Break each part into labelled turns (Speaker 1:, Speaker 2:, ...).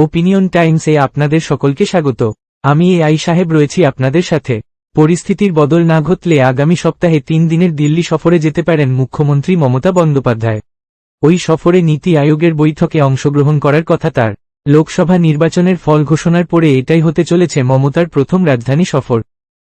Speaker 1: Opinion টাইমসে আপনাদের সকলকে স্বাগত। আমি এ আই সাহেব রয়েছি আপনাদের সাথে। পরিস্থিতির বদল না ঘটলে আগামী সপ্তাহে তিন দিনের দিল্লি সফরে যেতে পারেন মুখ্যমন্ত্রী মমতা বন্দ্যোপাধ্যায়। ওই সফরে নীতি আয়োগের বৈঠকে অংশগ্রহণ করার কথা তার। লোকসভা নির্বাচনের ফল ঘোষণার পরে এটাই হতে চলেছে মমতার প্রথম রাজধানী সফর।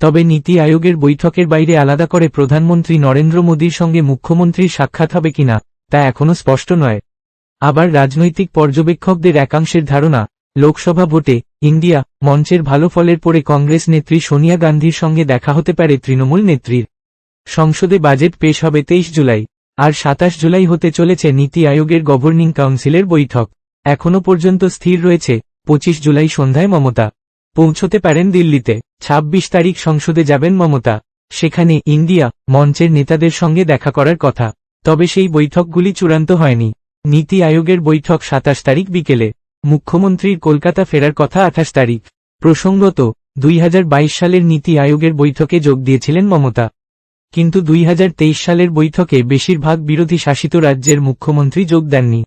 Speaker 1: তবে নীতি আয়োগের বৈঠকের বাইরে আলাদা করে প্রধানমন্ত্রী নরেন্দ্র মোদীর সঙ্গে মুখ্যমন্ত্রীর সাক্ষাৎ হবে কিনা, তা এখনও স্পষ্ট নয়। আবার রাজনৈতিক পর্যবেক্ষকদের একাংশের ধারণা, লোকসভা ভোটে ইন্ডিয়া মঞ্চের ভালো ফলের পরে কংগ্রেস নেত্রী সোনিয়া গান্ধীর সঙ্গে দেখা হতে পারে তৃণমূল নেত্রীর। সংসদে বাজেট পেশ হবে তেইশ জুলাই, আর সাতাশ জুলাই হতে চলেছে নীতি আয়োগের গভর্নিং কাউন্সিলের বৈঠক। এখনও পর্যন্ত স্থির রয়েছে পঁচিশ জুলাই সন্ধ্যায় মমতা। পৌঁছতে পারেন দিল্লিতে ২৬ তারিখ সংসদে যাবেন মমতা। সেখানে ইন্ডিয়া মঞ্চের নেতাদের সঙ্গে দেখা করার কথা। তবে সেই বৈঠকগুলি চূড়ান্ত হয়নি। নীতি আয়োগের বৈঠক সাতাশ তারিখ বিকেলে। মুখ্যমন্ত্রীর কলকাতা ফেরার কথা আঠাশ তারিখ। প্রসঙ্গত, দুই হাজার বাইশ সালের নীতি আয়োগের বৈঠকে যোগ দিয়েছিলেন মমতা। কিন্তু দুই হাজার তেইশ সালের বৈঠকে বেশিরভাগ বিরোধী শাসিত রাজ্যের মুখ্যমন্ত্রী যোগ দেননি।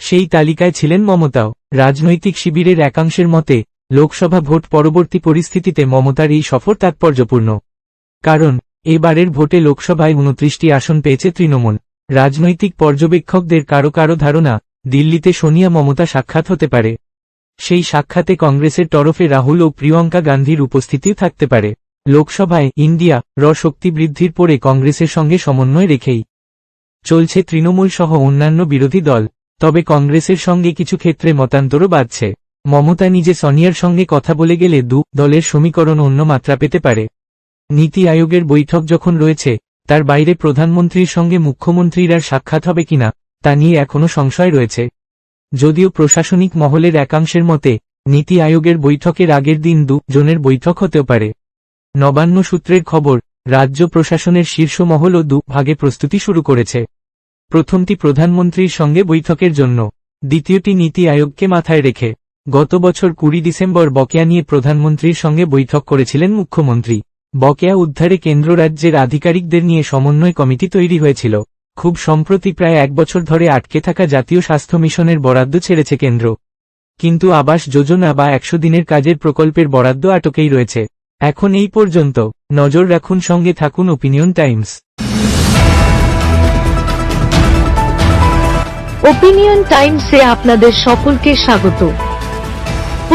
Speaker 1: সেই তালিকায় ছিলেন মমতাও। রাজনৈতিক শিবিরের একাংশের মতে, লোকসভা ভোট পরবর্তী পরিস্থিতিতে মমতার এই সফর তাৎপর্যপূর্ণ। কারণ, এবারের ভোটে লোকসভায় উনত্রিশটি আসন পেয়েছে তৃণমূল। রাজনৈতিক পর্যবেক্ষকদের কারও কারও ধারণা, দিল্লিতে সোনিয়া মমতা সাক্ষাৎ হতে পারে। সেই সাক্ষাতে কংগ্রেসের তরফে রাহুল ও প্রিয়ঙ্কা গান্ধীর উপস্থিতিও থাকতে পারে। লোকসভায় ইন্ডিয়া, র শক্তি বৃদ্ধির পরে কংগ্রেসের সঙ্গে সমন্বয় রেখেই চলছে তৃণমূল সহ অন্যান্য বিরোধী দল। তবে কংগ্রেসের সঙ্গে কিছু ক্ষেত্রে মতান্তরও বাড়ছে। মমতা নিজে সনিয়ার সঙ্গে কথা বলে গেলে দু দলের সমীকরণ অন্য মাত্রা পেতে পারে। নীতি আয়োগের বৈঠক যখন রয়েছে তার বাইরে প্রধানমন্ত্রীর সঙ্গে মুখ্যমন্ত্রীর আর সাক্ষাৎ হবে কিনা, তা নিয়ে এখনও সংশয় রয়েছে। যদিও প্রশাসনিক মহলের একাংশের মতে, নীতি আয়োগের বৈঠকের আগের দিন দু জনের বৈঠক হতেও পারে। নবান্ন সূত্রের খবর, রাজ্য প্রশাসনের শীর্ষ মহলও দু ভাগে প্রস্তুতি শুরু করেছে। প্রথমটি প্রধানমন্ত্রীর সঙ্গে বৈঠকের জন্য, দ্বিতীয়টি নীতি আয়োগকে মাথায় রেখে। গত বছর কুড়ি ডিসেম্বর বকেয়া নিয়ে প্রধানমন্ত্রীর সঙ্গে বৈঠক করেছিলেন মুখ্যমন্ত্রী। বকেয়া উদ্ধারে কেন্দ্র রাজ্যের আধিকারিকদের নিয়ে সমন্বয় কমিটি তৈরি হয়েছিল। খুব সম্প্রতি প্রায় এক বছর ধরে আটকে থাকা জাতীয় স্বাস্থ্য মিশনের বরাদ্দ ছেড়েছে কেন্দ্র। কিন্তু আবাস যোজনা বা একশো দিনের কাজের প্রকল্পের বরাদ্দ আটকেই রয়েছে। এখন এই পর্যন্ত, নজর রাখুন সঙ্গে থাকুন ওপিনিয়ন টাইমস।
Speaker 2: ওপিনিয়ন টাইমসে আপনাদের সকলকে স্বাগত।